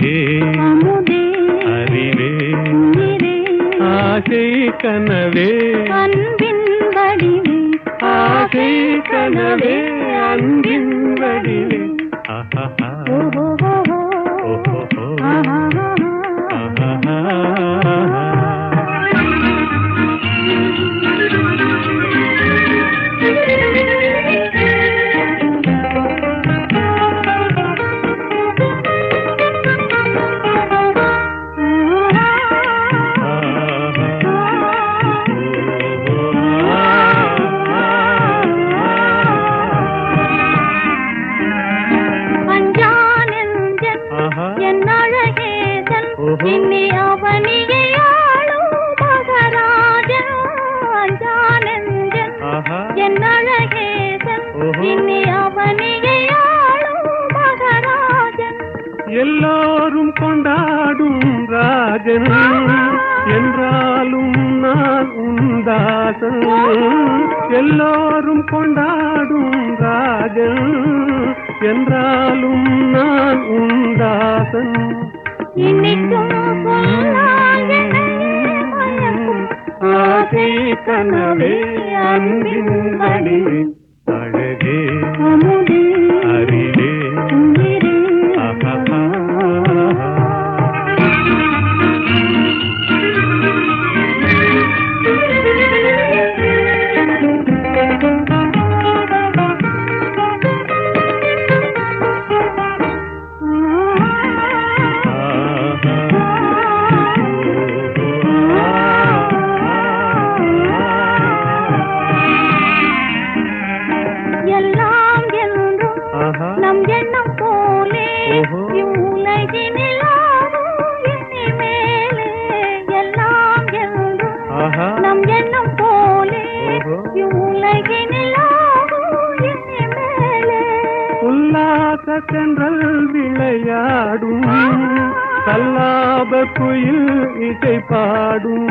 அழகே அமுதே அறிவே உயிரே ஆசை கனவே அன்பின் வடிவே ஆசை கனவே அன்பின் வடிவே ஆஹா ராஜன் என்றாலும் நான் உந்தாசன் எல்லோரும் கொண்டாடும் ராஜன் என்றாலும் நான் உந்தாசன் இன்னிக்கும் ஆசை கனவே அன்பின் வடிவே. விளையாடும் கல்லாப குயில் இசை பாடும்.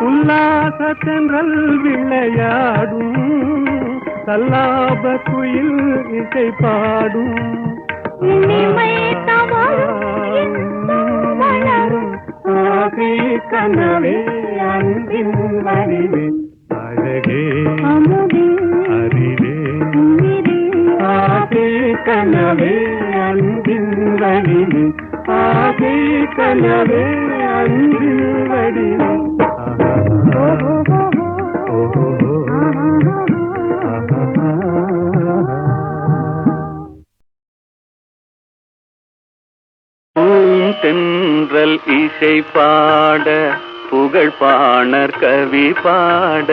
உல்லாச தென்றல் விளையாடும். கல்லாப குயில் இசை பாடும். கனவே அன்பின் வடிவே அழகே. அமுதே கனவே அன்பின் வடிவே ஆசை கனவே அன்பின் வடிவே ஓஹோஹோஹோ. இசை பாட புகழ் பாணர் கவி பாட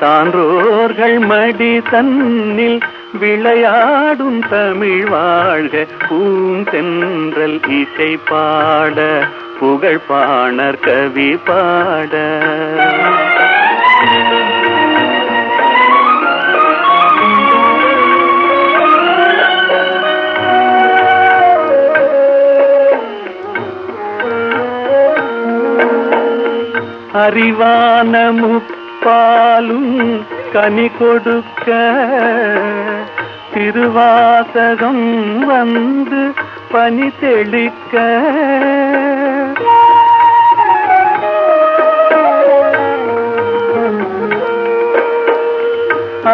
சான்றோர்கள் மடி தன்னில் விளையாடும் தமிழ் வாழ்க பூந்தென்றல் இசை பாட புகழ்பாணர் கவி பாட. அறிவான பாலும் கனி கொடுக்க திருவாசகம் வந்து பனி தெளிக்க.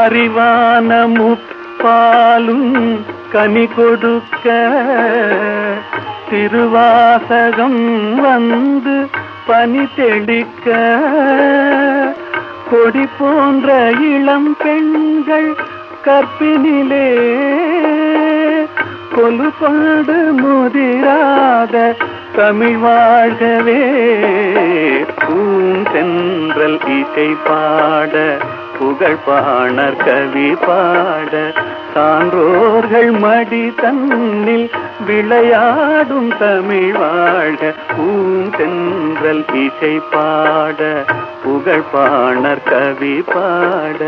அறிவான முப்பாலும் கனி கொடுக்க திருவாசகம் வந்து பனி தெளிக்க. கொடி போன்ற இளம் பெண்கள் கற்பினிலே. கொலுபாடு முதிராத தமிழ் வாழ்கவே. பூந்தென்றல் இசை பாட புகழ் பாணர் கவி பாட சான்றோர்கள் மடி தன்னில் விளையாடும் தமிழ் வாழ பூந்தென்றல் இசை பாட புகழ் பாணர் கவி பாட.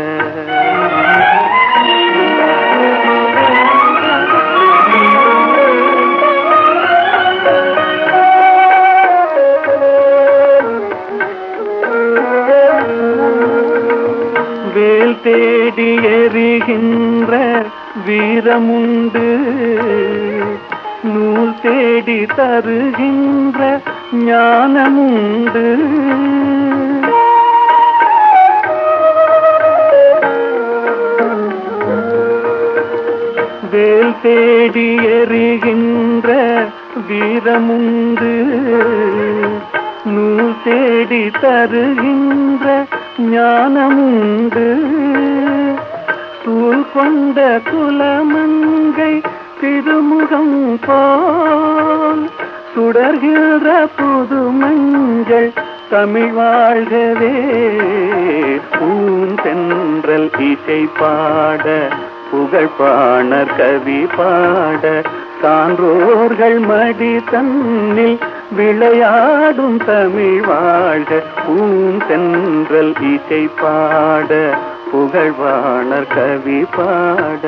வீரமுண்டு நூல் தேடி தருகின்ற ஞானமுண்டு. வேல் தேடி எறிகின்ற வீரமுண்டு நூல் தேடி தருகின்ற ஞானமுண்டு. சூழ் கொண்ட குலமங்கை திருமுகம் போல் சுடர்கின்ற புது மஞ்சள் தமிழ் வாழ்கவே. பூந்தென்றல் இசை பாட புகழ்பாணர் கவி பாட சான்றோர்கள் மடி தன்னில் விளையாடும் தமிழ் வாழ்க. பூந்தென்றல் இசை பாட புகழ்வாணர் கவி பாட.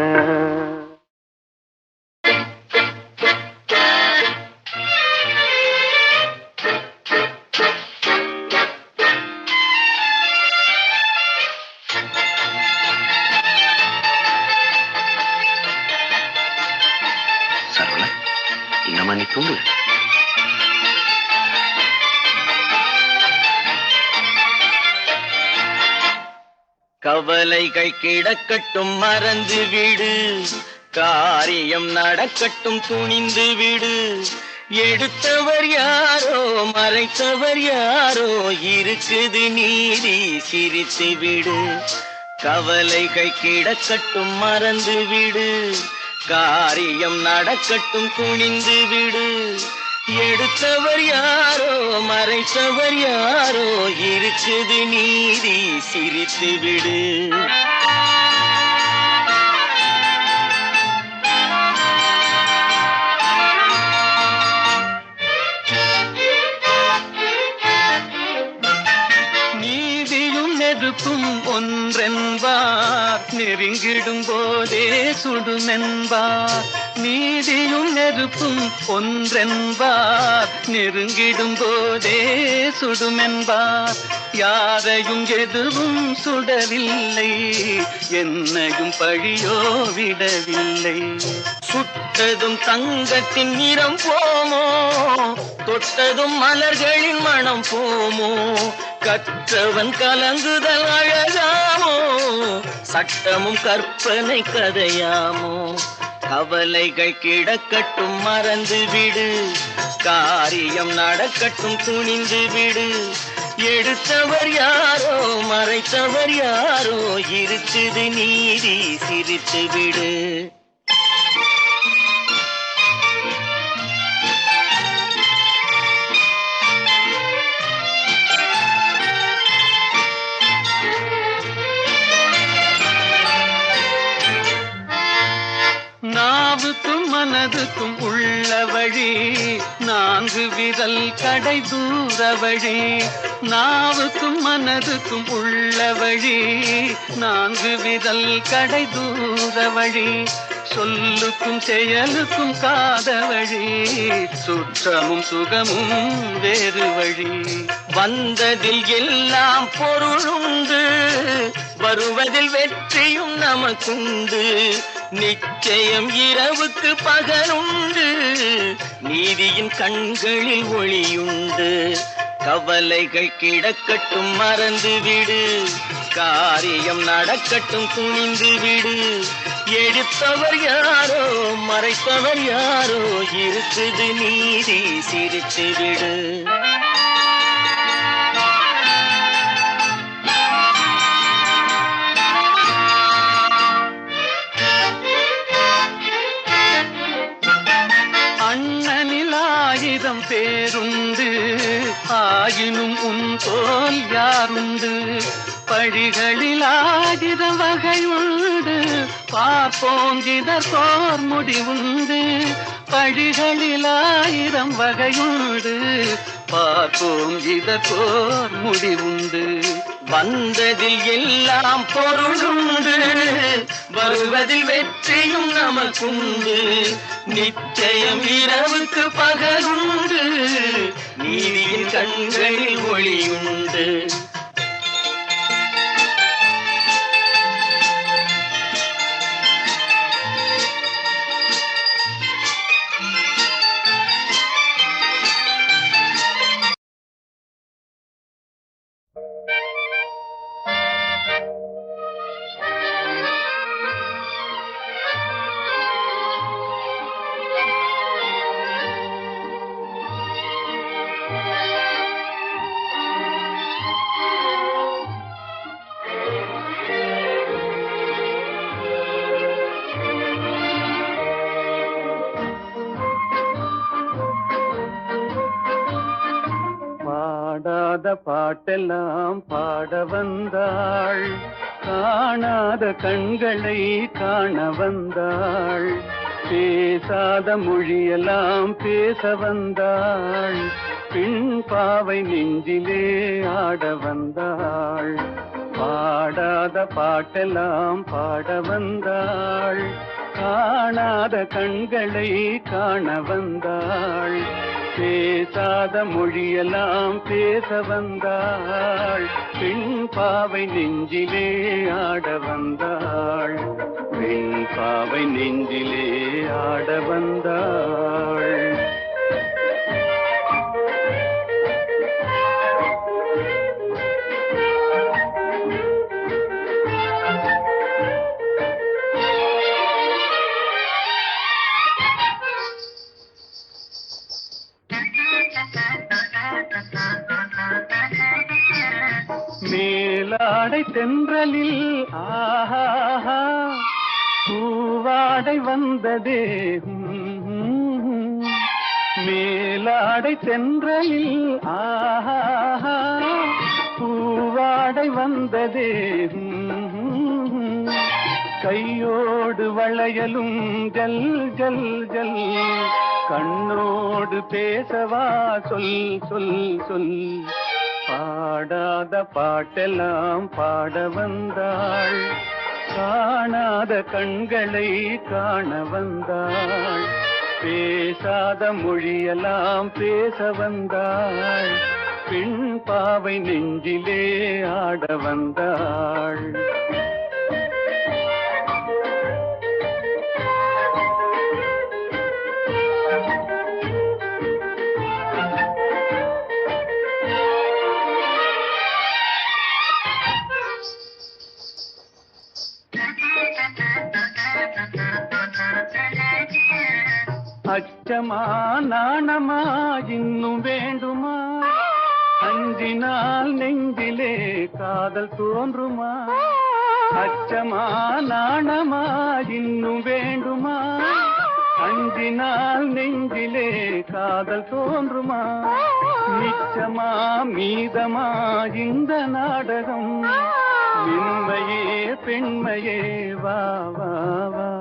வாழ்க்கை கிடக்கட்டும் மறந்து விடு. காரியம் நடக்கட்டும் துணிந்து விடு. எடுத்தவர் யாரோ மறைத்தவர் யாரோ இருக்குது நீதி சிரித்து விடு. கவலைகள் கிடக்கட்டும் மறந்து விடு. காரியம் நடக்கட்டும் துணிந்து விடு. எடுத்தவர் யாரோ மறைத்தவர் யாரோ இருக்குது நீதி சிரித்து விடு. நெருங்கிடும் போதே சுடுமென்பார். நீதியும் நெருப்பும் ஒன்றென்பார். நெருங்கிடும் போதே சுடுமென்பார். யாரையும் எதுவும் சுடவில்லை. என்னையும் பழியோ விடவில்லை. சுட்டதும் தங்கத்தின் நிறம் போமோ? தொட்டதும் மலர்களின் மனம் போமோ? கற்றவன் கலங்குதல் அழகாமோ சட்டமும் கற்பனை கதையாமோ கவலைகள் கிடக்கட்டும் மறந்து விடு காரியம் நடக்கட்டும் துணிந்து விடு. எடுத்தவர் யாரோ மறைத்தவர் யாரோ இருக்குது நீதி சிரித்து விடு. நாவுக்கும் மனதுக்கும் உள்ள வழி நான்கு விரல் கடை தூர வழி. நாவுக்கும் மனதுக்கும் உள்ள வழி நான்கு விரல் கடை தூர வழி. சொல்லுக்கும் செயலுக்கும் காத வழி சுற்றமும் சுகமும் வேறு வழி. வந்ததில் எல்லாம் பொருளுண்டு வருவதில் வெற்றியும் நமக்குண்டு. நிச்சயம் இரவுக்கு பகலுண்டு. நீதியின் கண்களில் ஒளியுண்டு. கவலைகள் கிடக்கட்டும் மறந்து விடு காரியம் நடக்கட்டும் துணிந்து விடு எடுத்தவர் யாரோ மறைத்தவர் யாரோ இருக்குது நீதி சிரித்து விடு ஆயினும் உன் போல் யாருண்டு? பழிகளில் ஆயிரம் வகையுண்டு. பார்ப்போம் இதற்கோர் முடிவுண்டு. பழிகளில் ஆயிரம் வகையுண்டு. பார்ப்போம் இதற்கோர் முடிவுண்டு. வந்ததில் எல்லாம் பொருளுண்டு. வருவதில் வெற்றியும் நமக்குண்டு. நிச்சயம் இரவுக்கு பகலுண்டு. நீதியின் கண்களில் ஒளியுண்டு. காணாத பாட்டெல்லாம் பாட வந்தாள். காணாத கண்களை காண வந்தாள். பேசாத மொழியெல்லாம் பேச வந்தாள். பின் பாவை நெஞ்சிலே ஆட வந்தாள். பாடாத பாட்டெல்லாம் பாட வந்தாள். காணாத கண்களை காண வந்தாள். பேசாத மொழியெல்லாம் பேச வந்தாள். பெண் பாவை நெஞ்சிலே ஆட வந்தாள். பெண் பாவை நெஞ்சிலே ஆட வந்தாள். சென்றையில் ஆஹா பூவாடை வந்ததே. கையோடு வளையலும் ஜல் ஜல் ஜல். கண்ணோடு பேசவா சொல் சொல் சொல். பாடாத பாட்டெல்லாம் பாட வந்தாள். காணாத கண்களை காண வந்தாள். பேசாத மொழியெல்லாம் பேச வந்தாள். பெண் பாவை நெஞ்சிலே ஆட வந்தாள். அச்சமா நாணமா இன்னும் வேண்டுமா? அஞ்சினால் நெஞ்சிலே காதல் தோன்றுமா? அச்சமா நாணமா இன்னும் வேண்டுமா? அஞ்சினால் நெஞ்சிலே காதல் தோன்றுமா? மிச்சமா மீதமா இந்த நாடகம்? பெண்மையே பெண்மையே வா வா வா.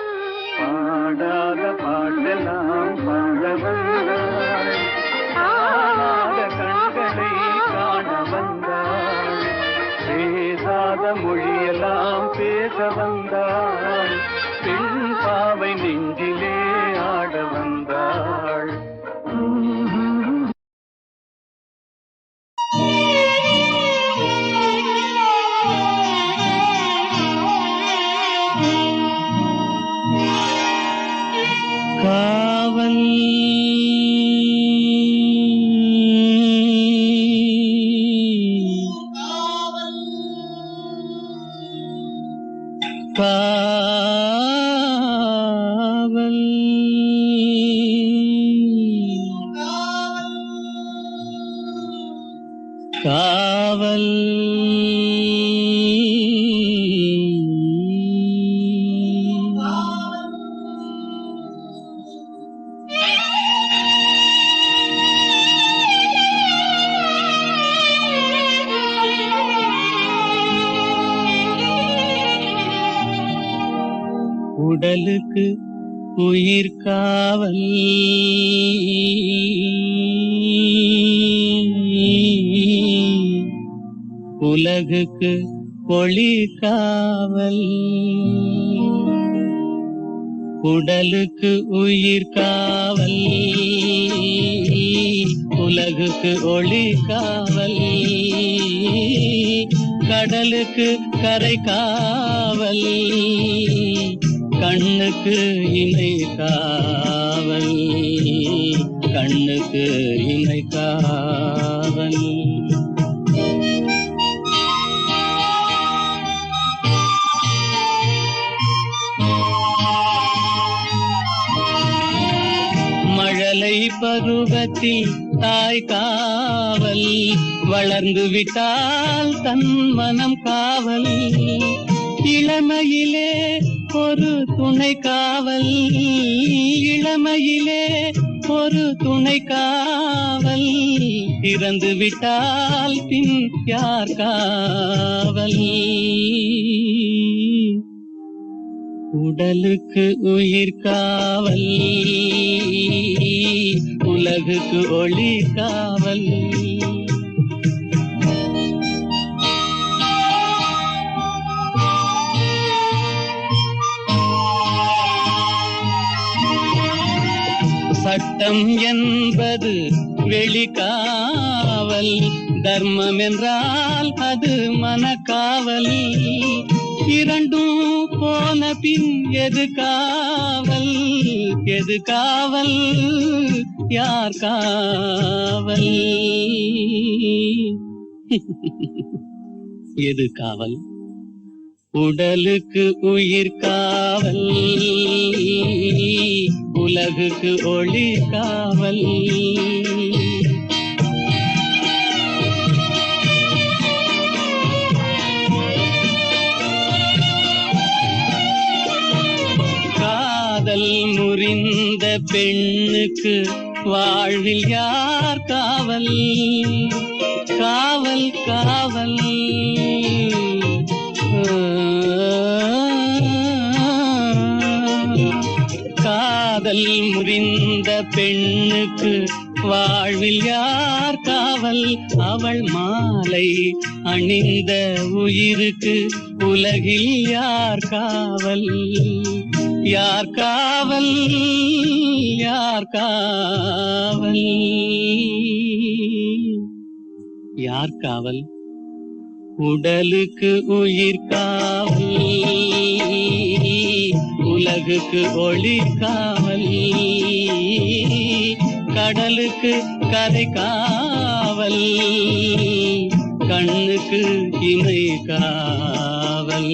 பாடாத பாட்டெல்லாம் பாட வந்தாள் காணாத கண்களை காண வந்தாள் பேசாத மொழியெல்லாம் பேச வந்தாள் பெண் பாவை நெஞ்சி உலகுக்கு ஒளி காவல். உடலுக்கு உயிர் காவல். உலகுக்கு ஒளி காவல். கடலுக்கு கரை காவல். கண்ணுக்கு இணை காவல். கண்ணுக்கு இணை காவல். மழலை பருவத்தில் தாய் காவல். வளர்ந்து விட்டால் தன் மனம் காவல். இளமையிலே ஒரு துணை காவல் இளமையிலே ஒரு துணை காவல் இறந்து விட்டால் பின் யார் காவல்? உடலுக்கு உயிர் காவல் உலகுக்கு ஒளி காவல். சட்டம் என்பது வெளிக்காவல். தர்மம் என்றால் அது மனக்காவல். இரண்டும் போன பின் எது காவல்? எது காவல்? யார் காவல்? எது காவல்? உடலுக்கு உயிர் காவல். உலகுக்கு ஒளி காவல் காதல் முறிந்த பெண்ணுக்கு வாழ்வில் யார் காவல்? காவல் காவல். காதல் முறிந்த பெண்ணுக்கு வாழ்வில் யார் காவல்? அவள் மாலை அணிந்த உயிருக்கு உலகில் யார் காவல்? யார் காவல்? யார் காவல்? யார் காவல்? உடலுக்கு உயிர் காவல். உலகுக்கு ஒளி கடலுக்கு கரை காவல் கண்ணுக்கு இமை காவல்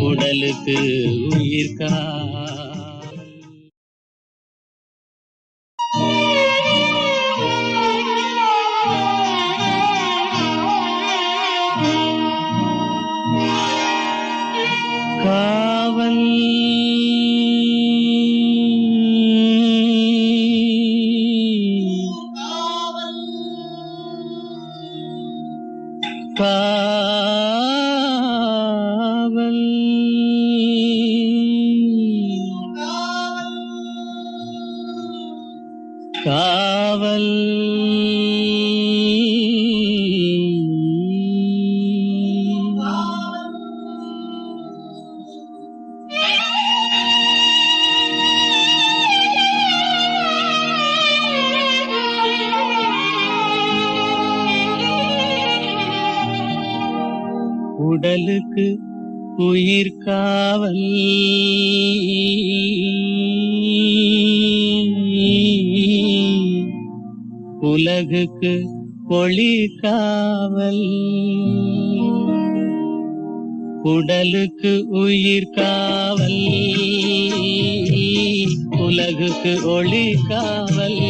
உடலுக்கு உயிர் காவல். காவல். உடலுக்கு உயிர் காவல். அழகுக்கு பொழி காவல். உடலுக்கு உயிர் காவல். உலகுக்கு ஒளி காவல்.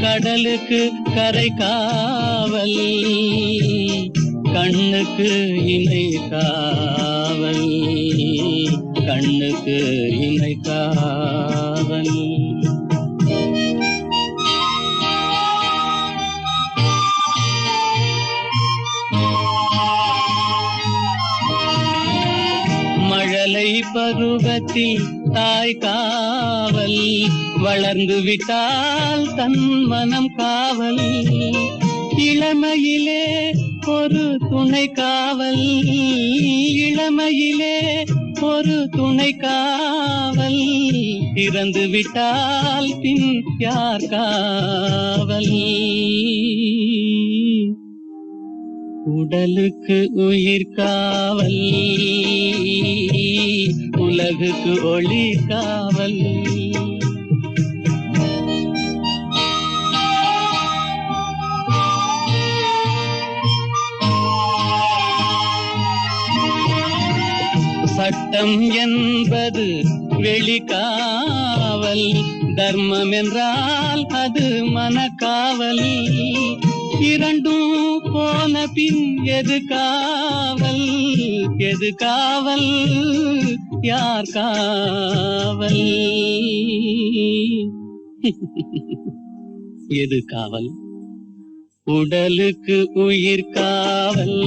கடலுக்கு கரை காவல். கண்ணுக்கு இணை காவல். கண்ணுக்கு பருவத்தில் தாய் காவல் வளர்ந்து விட்டால் தன் மனம் காவல். இளமையிலே ஒரு துணை காவல். இளமையிலே ஒரு துணை காவல். இறந்து விட்டால் பின் யார் காவல்? உடலுக்கு உயிர் காவல். உலகுக்கு ஒளி காவல். சட்டம் என்பது வெளிக்காவல். தர்மம் என்றால் அது மனக்காவல். இரண்டும் போன பின் எது காவல்? எது காவல்? யார் காவல்? எது காவல்? உடலுக்கு உயிர் காவல்.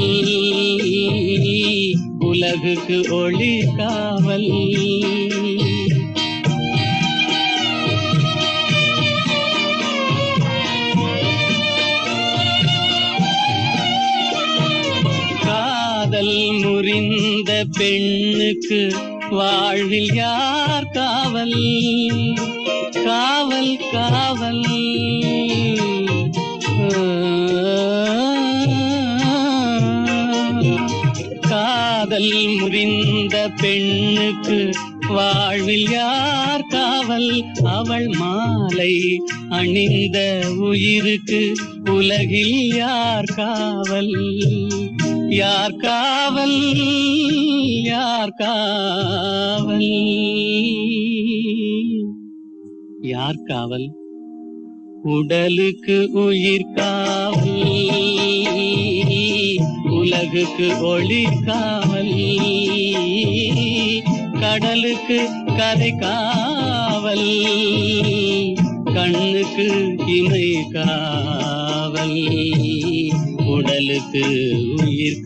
உலகுக்கு ஒளி காவல். காதல் முறிந்த பெண்ணுக்கு வாழ்வில் யார் காவல்? காவல் காவல். காதல் முறிந்த பெண்ணுக்கு வாழ்வில் யார் காவல்? அவள் மாலை அணிந்த உயிருக்கு உலகில் யார் காவல்? யார் காவல்? யார் காவல்? யார் காவல்? உடலுக்கு உயிர் காவல். உலகுக்கு ஒளி காவல். கடலுக்கு கரை காவல். கண்ணுக்கு இணை காவல். உடலுக்கு உயிர்